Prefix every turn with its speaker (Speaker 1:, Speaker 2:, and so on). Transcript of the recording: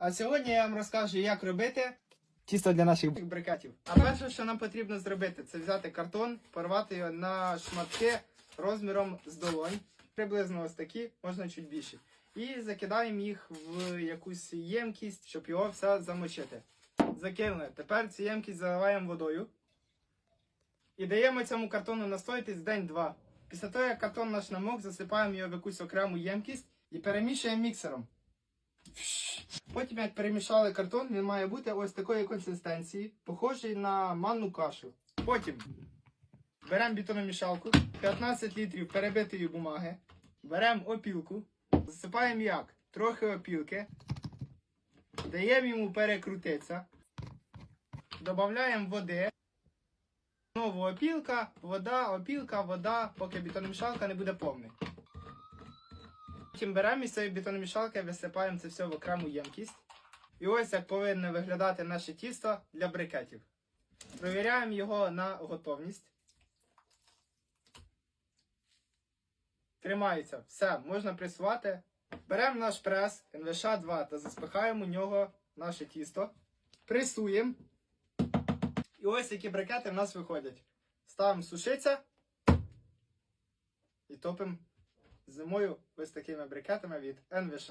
Speaker 1: А сьогодні я вам розкажу, як робити тісто для наших брикетів. А перше, що нам потрібно зробити, це взяти картон, порвати його на шматки розміром з долонь, приблизно ось такі, можна чуть більше. І закидаємо їх в якусь ємкість, щоб його все замочити. Закинули. Тепер цю ємкість заливаємо водою. І даємо цьому картону настоятись день-два. Після того, як картон наш намок, засипаємо його в якусь окрему ємкість і перемішуємо міксером. Потім, як перемішали картон, він має бути ось такої консистенції, похожий на манну кашу. Потім беремо бітономішалку, 15 літрів перебитої бумаги, беремо опілку, засипаємо як? Трохи опілки, даємо йому перекрутитися, додаємо води. Знову опілка, вода, опілка, вода, поки бітономішалка не буде повний. Потім беремо із цієї бетономішалки, висипаємо це все в окрему ємкість. І ось як повинно виглядати наше тісто для брикетів. Провіряємо його на готовність. Тримається. Все, можна пресувати. Беремо наш прес НВШ-2 та заспихаємо у нього наше тісто. Пресуємо. І ось які брикети в нас виходять. Ставимо сушиться і топимо зимою ось такими брикетами від НВШ.